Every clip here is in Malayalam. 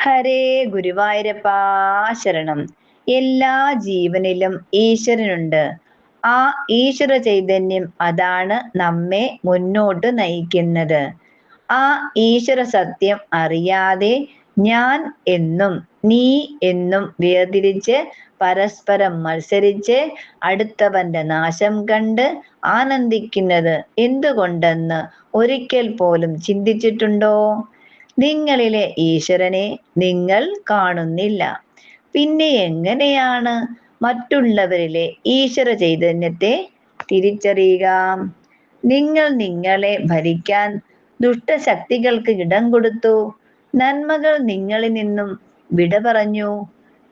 ഹരേ ഗുരുവായൂരപ്പ ശരണം എല്ലാ ജീവനിലും ഈശ്വരനുണ്ട്. ആ ഈശ്വര ചൈതന്യം അതാണ് നമ്മെ മുന്നോട്ട് നയിക്കുന്നത്. ആ ഈശ്വര സത്യം അറിയാതെ ഞാൻ എന്നും നീ എന്നും വേർതിരിച്ച് പരസ്പരം മത്സരിച്ച് അടുത്തവന്റെ നാശം കണ്ട് ആനന്ദിക്കുന്നത് എന്തുകൊണ്ടെന്ന് ഒരിക്കൽ പോലും ചിന്തിച്ചിട്ടുണ്ടോ? നിങ്ങളിലെ ഈശ്വരനെ നിങ്ങൾ കാണുന്നില്ല. പിന്നെ എങ്ങനെയാണ് മറ്റുള്ളവരിലെ ഈശ്വര ചൈതന്യത്തെ തിരിച്ചറിയുക? നിങ്ങൾ നിങ്ങളെ ഭരിക്കാൻ ദുഷ്ടശക്തികൾക്ക് ഇടം കൊടുത്തു. നന്മകൾ നിങ്ങളിൽ നിന്നും വിട പറഞ്ഞു.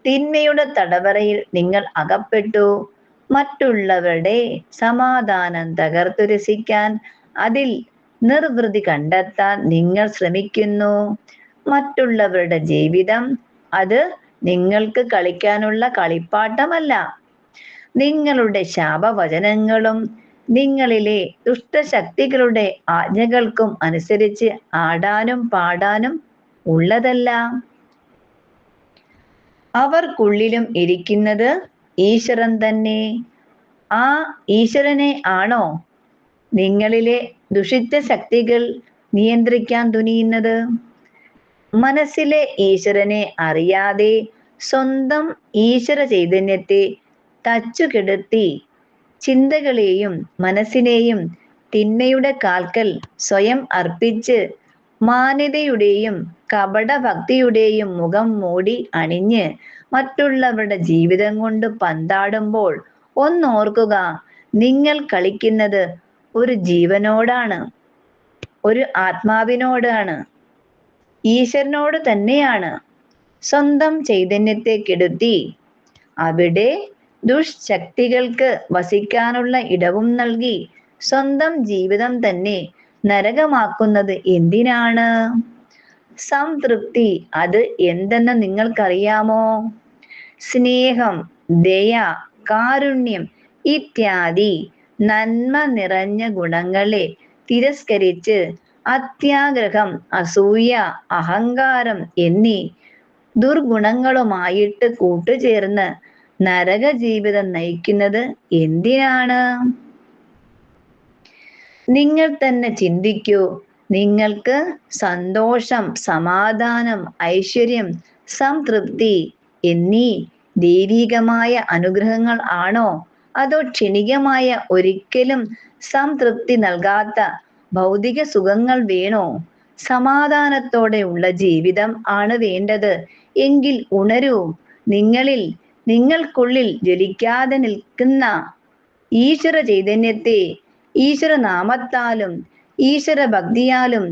തിന്മയുടെ തടവറയിൽ നിങ്ങൾ അകപ്പെട്ടു. മറ്റുള്ളവരുടെ സമാധാനം തകർത്തു രസിക്കാൻ അതിൽ നിർവൃതി കണ്ടെത്താൻ നിങ്ങൾ ശ്രമിക്കുന്നു. മറ്റുള്ളവരുടെ ജീവിതം അത് നിങ്ങൾക്ക് കളിക്കാനുള്ള കളിപ്പാട്ടമല്ല. നിങ്ങളുടെ ശാപവചനങ്ങളും നിങ്ങളിലെ ദുഷ്ടശക്തികളുടെ ആജ്ഞകൾക്കും അനുസരിച്ച് ആടാനും പാടാനും ഉള്ളതല്ല. അവർക്കുള്ളിലും ഇരിക്കുന്നത് ഈശ്വരൻ തന്നെ. ആ ഈശ്വരനെ ആണോ? നിങ്ങളിലെ ദുഷിച്ച ശക്തികൾ നിയന്ത്രിക്കാൻ തുനിയുന്നത്. മനസ്സിലെ ഈശ്വരനെ അറിയാതെ സ്വന്തം ഈശ്വര ചൈതന്യത്തെ തച്ചുകെടുത്തി ചിന്തകളെയും മനസ്സിനെയും തിന്മയുടെ കാൽക്കൽ സ്വയം അർപ്പിച്ച് മാന്യതയുടെയും കപട ഭക്തിയുടെയും മുഖം മൂടി അണിഞ്ഞ് മറ്റുള്ളവരുടെ ജീവിതം കൊണ്ട് പന്താടുമ്പോൾ ഒന്നോർക്കുക നിങ്ങൾ കളിക്കുന്നത് ഒരു ജീവനോടാണ് ഒരു ആത്മാവിനോടാണ് ഈശ്വരനോട് തന്നെയാണ് സ്വന്തം ചൈതന്യത്തെ കെടുത്തി അവിടെ ദുഷ്ശക്തികൾക്ക് വസിക്കാനുള്ള ഇടവും നൽകി സ്വന്തം ജീവിതം തന്നെ നരകമാക്കുന്നത് എന്തിനാണ്? സംതൃപ്തി അത് എന്തെന്ന് നിങ്ങൾക്കറിയാമോ? സ്നേഹം ദയ കാരുണ്യം ഇത്യാദി നന്മ നിറഞ്ഞ ഗുണങ്ങളെ തിരസ്കരിച്ച് അത്യാഗ്രഹം അസൂയ അഹങ്കാരം എന്നീ ദുർഗുണങ്ങളുമായിട്ട് കൂട്ടുചേർന്ന് നരക ജീവിതം നയിക്കുന്നത് എന്തിനാണ്? നിങ്ങൾ തന്നെ ചിന്തിക്കൂ. നിങ്ങൾക്ക് സന്തോഷം സമാധാനം ഐശ്വര്യം സംതൃപ്തി എന്നീ ദൈവികമായ അനുഗ്രഹങ്ങൾ ആണോ? അതോ ക്ഷണികമായ ഒരിക്കലും സംതൃപ്തി നൽകാത്ത ഭൗതിക സുഖങ്ങൾ വേണോ? സമാധാനത്തോടെ ഉള്ള ജീവിതം ആണ് വേണ്ടത്. എങ്കിൽ ഉണരൂ. നിങ്ങളിൽ നിങ്ങൾക്കുള്ളിൽ ജ്വലിക്കാതെ നിൽക്കുന്ന ഈശ്വര ചൈതന്യത്തെ ഈശ്വര നാമത്താലും ഈശ്വര ഭക്തിയാലും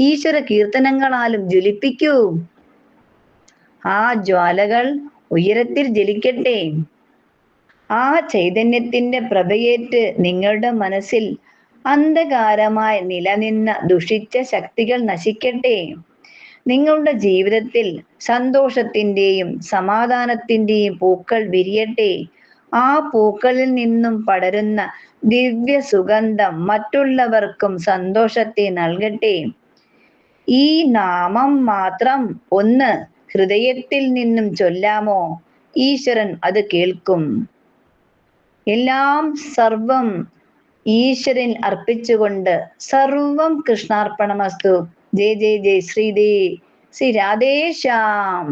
ഈശ്വര കീർത്തനങ്ങളാലും ജ്വലിപ്പിക്കൂ. ആ ജ്വാലകൾ ഉയരത്തിൽ ജലിക്കട്ടെ ആ ചൈതന്യത്തിന്റെ പ്രഭയേറ്റ് നിങ്ങളുടെ മനസ്സിൽ അന്ധകാരമായി നിലനിന്ന ദുഷിച്ച ശക്തികൾ നശിക്കട്ടെ. നിങ്ങളുടെ ജീവിതത്തിൽ സന്തോഷത്തിന്റെയും സമാധാനത്തിന്റെയും പൂക്കൾ വിരിയട്ടെ. ആ പൂക്കളിൽ നിന്നും പടരുന്ന ദിവ്യ സുഗന്ധം മറ്റുള്ളവർക്കും സന്തോഷത്തെ നൽകട്ടെ. ഈ നാമം മാത്രം ഒന്ന് ഹൃദയത്തിൽ നിന്നും ചൊല്ലാമോ? ഈശ്വരൻ അത് കേൾക്കും. എല്ലാം സർവം ഈശ്വരൻ അർപ്പിച്ചുകൊണ്ട് സർവം കൃഷ്ണാർപ്പണമസ്തു. ജയ് ജയ് ജയ് ശ്രീദേ ശ്രീ രാധേശ്യാം